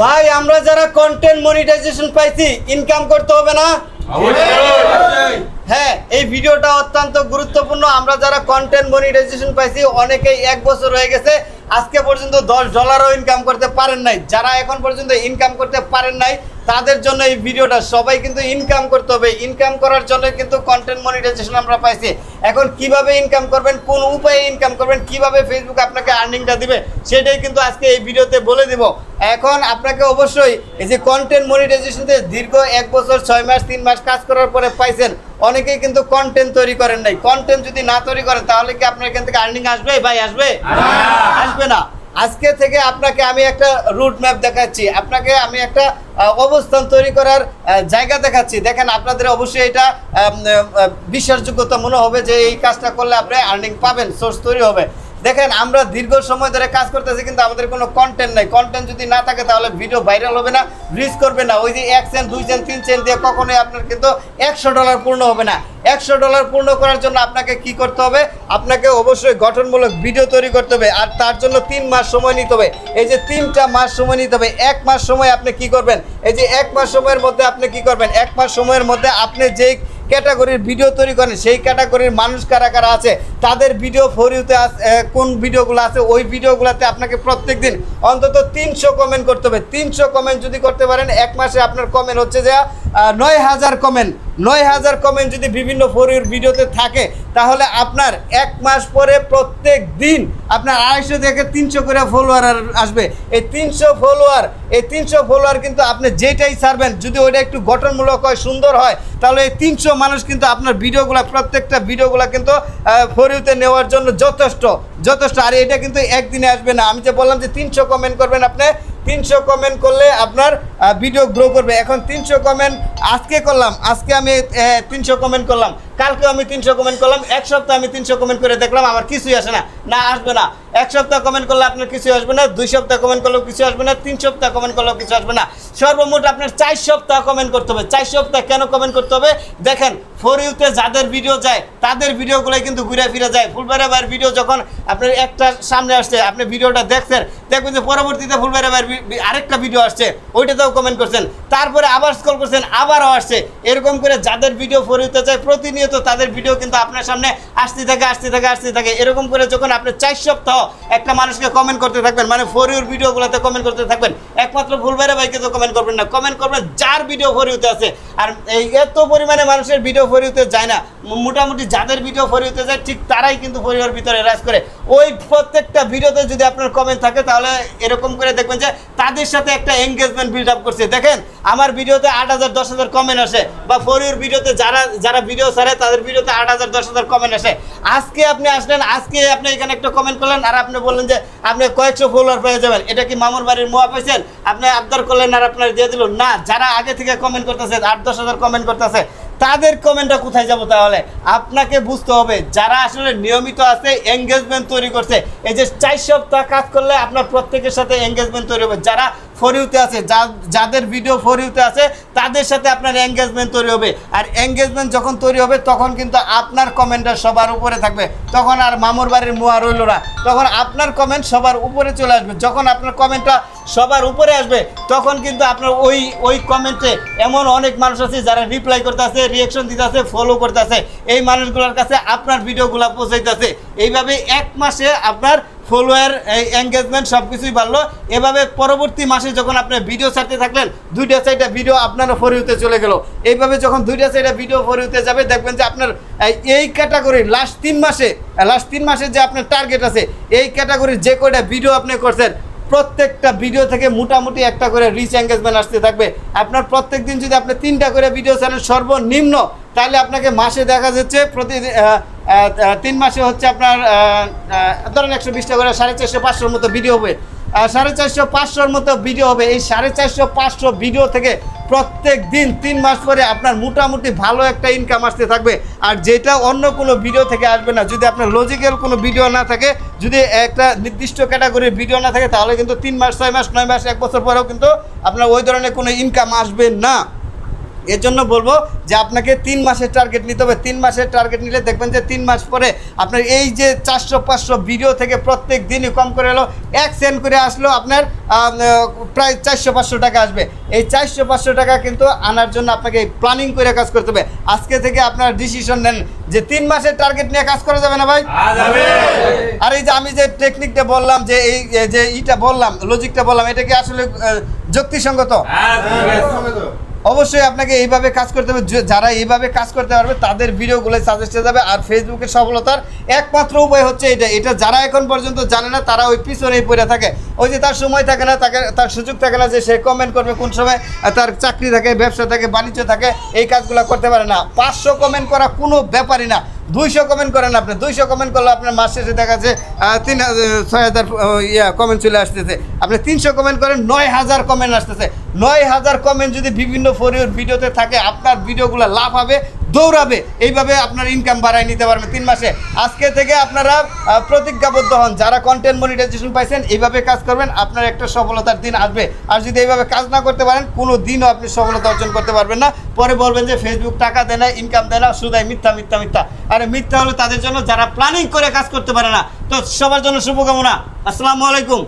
ভাই আমরা যারা কন্টেন্ট মনিটাইজেশন পাইছি ইনকাম করতে হবে না? হ্যাঁ এই ভিডিওটা অত্যন্ত গুরুত্বপূর্ণ। আমরা যারা কন্টেন্ট মনিটাইজেশন পাইছি অনেকেই এক বছর হয়ে গেছে আজকে পর্যন্ত দশ ডলারও ইনকাম করতে পারেন নাই। যারা এখন পর্যন্ত ইনকাম করতে পারেন নাই তাদের জন্য এই ভিডিওটা সবাই কিন্তু ইনকাম করতে হবে। ইনকাম করার জন্য কিন্তু কন্টেন্ট মনিটাইজেশন আমরা পাইছি। এখন কীভাবে ইনকাম করবেন কোন উপায়ে ইনকাম করবেন কীভাবে ফেসবুক আপনাকে আর্নিংটা দিবে সেটাই কিন্তু আজকে এই ভিডিওতে বলে দিব। এখন আপনাকে অবশ্যই এই যে কন্টেন্ট মনিটাইজেশনতে দীর্ঘ এক বছর ছয় মাস তিন মাস কাজ করার পরে পাইছেন অনেকেই কিন্তু কন্টেন্ট তৈরি করেন নাই। কন্টেন্ট যদি না তৈরি করেন তাহলে কি আপনার এখান থেকে আর্নিং আসবে? ভাই আসবে? আসবে না। আজকে থেকে আপনাকে আমি একটা রুট ম্যাপ দেখাচ্ছি। আপনাকে আমি একটা অবস্থান তৈরি করার জায়গা দেখাচ্ছি। দেখেন, আপনাদের অবশ্যই এটা বিশ্বাসযোগ্যতা মনে হবে যে এই কাজটা করলে আপনি আর্নিং পাবেন সোর্স তৈরি হবে। দেখেন, আমরা দীর্ঘ সময় ধরে কাজ করতেছি, কিন্তু আমাদের কোনো কন্টেন্ট নাই। কন্টেন্ট যদি না থাকে, তাহলে ভিডিও ভাইরাল হবে না রিচ করবে না। ওই যে এক সেন্ট দুই সেন্ট তিন সেন্ট দিয়ে কখনোই আপনার কিন্তু একশো ডলার পূর্ণ হবে না। একশো ডলার পূর্ণ করার জন্য আপনাকে কি করতে হবে? আপনাকে অবশ্যই গঠনমূলক ভিডিও তৈরি করতে হবে, আর তার জন্য তিন মাস সময় নিতে হবে। এই যে তিনটা মাস সময় নিতে হবে, এক মাস সময় আপনি কি করবেন? এই যে এক মাস সময়ের মধ্যে আপনি কি করবেন? এক মাস সময়ের মধ্যে আপনি যেই ক্যাটাগরির ভিডিও তৈরি করেন, সেই ক্যাটাগরির মানুষ কারা কারা আছে, তাদের ভিডিও ফরিউতে কোন ভিডিওগুলো আছে, ওই ভিডিওগুলোতে আপনাকে প্রত্যেক দিন অন্তত তিনশো কমেন্ট করতে হবে। তিনশো কমেন্ট যদি করতে পারেন, এক মাসে আপনার কমেন্ট হচ্ছে যে নয় হাজার কমেন্ট নয় হাজার কমেন্ট যদি বিভিন্ন ফরিউর ভিডিওতে থাকে, তাহলে আপনার এক মাস পরে প্রত্যেক দিন আপনার আড়াইশো থেকে তিনশো করে ফলোয়ার আসবে। এই তিনশো ফলোয়ার এই তিনশো ফলোয়ার কিন্তু আপনি যেটাই ছাড়বেন, যদি ওইটা একটু গঠনমূলক হয়, সুন্দর হয়, তাহলে এই তিনশো মানুষ কিন্তু আপনার ভিডিওগুলো, প্রত্যেকটা ভিডিওগুলো কিন্তু ফরিউতে নেওয়ার জন্য যথেষ্ট যথেষ্ট। আর এটা কিন্তু একদিনে আসবে না। আমি যে বললাম যে তিনশো কমেন্ট করবেন আপনি তিনশো কমেন্ট করলে আপনার ভিডিও গ্রো করবে। এখন তিনশো কমেন্ট আজকে করলাম। আজকে আমি তিনশো কমেন্ট করলাম। কালকেও আমি তিনশো কমেন্ট করলাম, এক সপ্তাহ আমি তিনশো কমেন্ট করে দেখলাম আমার কিছুই আসে না। না, আসবে না। এক সপ্তাহ কমেন্ট করলে আপনার কিছু আসবে না, দুই সপ্তাহ কমেন্ট করলেও কিছু আসবে না, তিন সপ্তাহ কমেন্ট করলেও কিছু আসবে না। সর্বমোট আপনার চার সপ্তাহ কমেন্ট করতে হবে। চার সপ্তাহ কেন কমেন্ট করতে হবে? দেখেন ফোর ইউতে যাদের ভিডিও যায়, তাদের ভিডিওগুলোই কিন্তু ঘুরে ফিরে যায়। ফুলবাড়া ভাইয়ের ভিডিও যখন আপনার একটা সামনে আসছে, আপনি ভিডিওটা দেখছেন, দেখবেন যে পরবর্তীতে ফুলবাড়া ভাইয়ের আরেকটা ভিডিও আসছে, ওইটাতেও কমেন্ট করছেন। তারপরে আবার স্কল করছেন, আবারও আসছে। এরকম করে যাদের ভিডিও ফর ইউতে যায়, প্রতিনিয়ত তাদের ভিডিও কিন্তু আপনার সামনে আসতে থাকে আসতে থাকে আসতে থাকে। এরকম করে যখন আপনি চার সপ্তাহ একটা মানুষকে কমেন্ট করতে থাকবেন মানে ফর ইউর ভিডিওগুলোতে কমেন্ট করতে থাকবেন, একমাত্র ফুলবাড়া ভাইকে তো কমেন্ট করবেন না। কমেন্ট করবেন যার ভিডিও ফর ইউতে আছে। আর এই এত পরিমাণে মানুষের ভিডিও ফরিউতে যায় না। মোটামুটি যাদের ভিডিও ফরিউতে যায়, ঠিক তারাই কিন্তু ফরিওর ভিতরে রাজ করে। ওই প্রত্যেকটা ভিডিওতে যদি আপনার কমেন্ট থাকে, তাহলে এরকম করে দেখবেন যে তাদের সাথে একটা এঙ্গেজমেন্ট বিল্ড আপ করছে। দেখেন, আমার ভিডিওতে আট হাজার, দশ হাজার কমেন্ট আসে, বা ফরিওর ভিডিওতে যারা যারা ভিডিও ছাড়ে তাদের ভিডিওতে আট হাজার, দশ হাজার কমেন্ট আসে। আজকে আপনি আসলেন, আজকে আপনি এখানে একটা কমেন্ট করলেন আর আপনি বললেন যে আপনি কয়েকশো ফলোয়ার পেয়ে যাবেন। এটা কি মামুর বাড়ির মোয়া পাইছেন? আপনি আবদার করলেন আর আপনার দিয়ে দিল। না, যারা আগে থেকে কমেন্ট করতেছে, আট, দশ হাজার কমেন্ট করতেছে, তাদের কমেন্টটা কোথায় যাব তাহলে? আপনাকে বুঝতে হবে, যারা আসলে নিয়মিত আছে এঙ্গেজমেন্ট তৈরি করছে, এই যে চার সপ্তাহ কাজ করলে আপনার প্রত্যেকের সাথে এঙ্গেজমেন্ট তৈরি হবে। যারা ফরিউতে আছে যাদের ভিডিও ফরিউতে আছে, তাদের সাথে আপনার এঙ্গেজমেন্ট তৈরি হবে। আর এঙ্গেজমেন্ট যখন তৈরি হবে, তখন কিন্তু আপনার কমেন্টটা সবার উপরে থাকবে। তখন আর মামুর বাড়ির মোয়া রইল না। তখন আপনার কমেন্ট সবার উপরে চলে আসবে। যখন আপনার কমেন্টটা সবার উপরে আসবে, তখন কিন্তু আপনার ওই ওই কমেন্টে এমন অনেক মানুষ আছে যারা রিপ্লাই করতে আছে রিয়েকশন দিতে আছে ফলো করতে আছে এই মানুষগুলোর কাছে আপনার ভিডিওগুলো পৌঁছাইতেছে। এইভাবে এক মাসে আপনার ফলোয়ার এঙ্গেজমেন্ট সব কিছুই বাড়লো। এভাবে পরবর্তী মাসে যখন আপনি ভিডিও ছাড়তে থাকলেন, দুইটা সাইডটা ভিডিও আপনার ফরিউতে চলে গেল। এইভাবে যখন দুইটা সাইডে ভিডিও ফরি ফরিউতে যাবে, দেখবেন যে আপনার এই- ক্যাটাগরির লাস্ট তিন মাসে লাস্ট তিন মাসে যে আপনার টার্গেট আছে, এই ক্যাটাগরির যে কয়টা ভিডিও আপনি করছেন, প্রত্যেকটা ভিডিও থেকে মোটামুটি একটা করে রিচ এঙ্গেজমেন্ট আসতে থাকবে। আপনার প্রত্যেক দিন যদি আপনি তিনটা করে ভিডিও ছাড়েন সর্বনিম্ন, তাহলে আপনাকে মাসে দেখা যাচ্ছে প্রতি তিন মাসে হচ্ছে আপনার ধরেন একশো বিশটা করে, সাড়ে চারশো, পাঁচশোর মতো ভিডিও হবে। সাড়ে চারশো, পাঁচশোর মতো ভিডিও হবে। এই সাড়ে চারশো, পাঁচশো ভিডিও থেকে প্রত্যেক দিন তিন মাস পরে আপনার মোটামুটি ভালো একটা ইনকাম আসতে থাকবে। আর যেটা অন্য কোনো ভিডিও থেকে আসবে না, যদি আপনার লজিক্যাল কোনো ভিডিও না থাকে, যদি একটা নির্দিষ্ট ক্যাটাগরির ভিডিও না থাকে, তাহলে কিন্তু তিন মাস, ছয় মাস, নয় মাস, এক বছর পরেও কিন্তু আপনার ওই ধরনের কোনো ইনকাম আসবে না। এর জন্য বলব যে আপনাকে তিন মাসের টার্গেট নিতে হবে। তিন মাসের টার্গেট নিলে দেখবেন যে তিন মাস পরে আপনার এই যে চারশো পাঁচশো ভিডিও থেকে প্রত্যেক দিনই কম করে এলো এক সেন্ট করে আসলো আপনার প্রায় চারশো পাঁচশো টাকা আসবে। এই চারশো পাঁচশো টাকা কিন্তু আনার জন্য আপনাকে প্ল্যানিং করে কাজ করতে হবে। আজকে থেকে আপনার ডিসিশন নেন যে তিন মাসের টার্গেট নিয়ে কাজ করা যাবে না ভাই? আর এই যে আমি যে টেকনিকটা বললাম যে এই এই যে ইটা বললাম লজিকটা বললাম এটা কি আসলে যুক্তিসঙ্গত। অবশ্যই আপনাকে এইভাবে কাজ করতে হবে। যারা এইভাবে কাজ করতে পারবে, তাদের ভিডিওগুলো সাজেস্ট হয়ে যাবে। আর ফেসবুকের সফলতার একমাত্র উপায় হচ্ছে এটা এটা যারা এখন পর্যন্ত জানে না, তারা ওই পিছনেই পড়ে থাকে। ওই যে তার সময় থাকে না, তাকে তার সুযোগ থাকে না যে সে কমেন্ট করবে কোন সময় তার চাকরি থাকে, ব্যবসা থাকে, বাণিজ্য থাকে, এই কাজগুলো করতে পারে না। পাঁচশো কমেন্ট করা কোনো ব্যাপারই না। দুইশো কমেন্ট করেন আপনি, দুইশো কমেন্ট করলে আপনার মাস শেষে দেখা যাচ্ছে তিন ছয় হাজার ইয়া কমেন্ট চলে আসতেছে। আপনি তিনশো কমেন্ট করেন, নয় হাজার কমেন্ট আসতেছে। নয় হাজার কমেন্ট যদি বিভিন্ন ফোরিওর ভিডিওতে থাকে, আপনার ভিডিওগুলো লাভ হবে। দৌড়াবে। এইভাবে আপনার ইনকাম বাড়ায় নিতে পারবেন তিন মাসে। আজকে থেকে আপনারা প্রতিজ্ঞাবদ্ধ হন। যারা কন্টেন্ট মনিটাইজেশন পাইছেন, এইভাবে কাজ করবেন, আপনার একটা সফলতার দিন আসবে। আর যদি এইভাবে কাজ না করতে পারেন, কোনো দিনও আপনি সফলতা অর্জন করতে পারবেন না। পরে বলবেন যে ফেসবুক টাকা দেয় না ইনকাম দেয় না শুধাই মিথ্যা মিথ্যা মিথ্যা। আরে মিথ্যা হলো তাদের জন্য যারা প্ল্যানিং করে কাজ করতে পারে না, তো সবার জন্য শুভকামনা। আসসালামু আলাইকুম।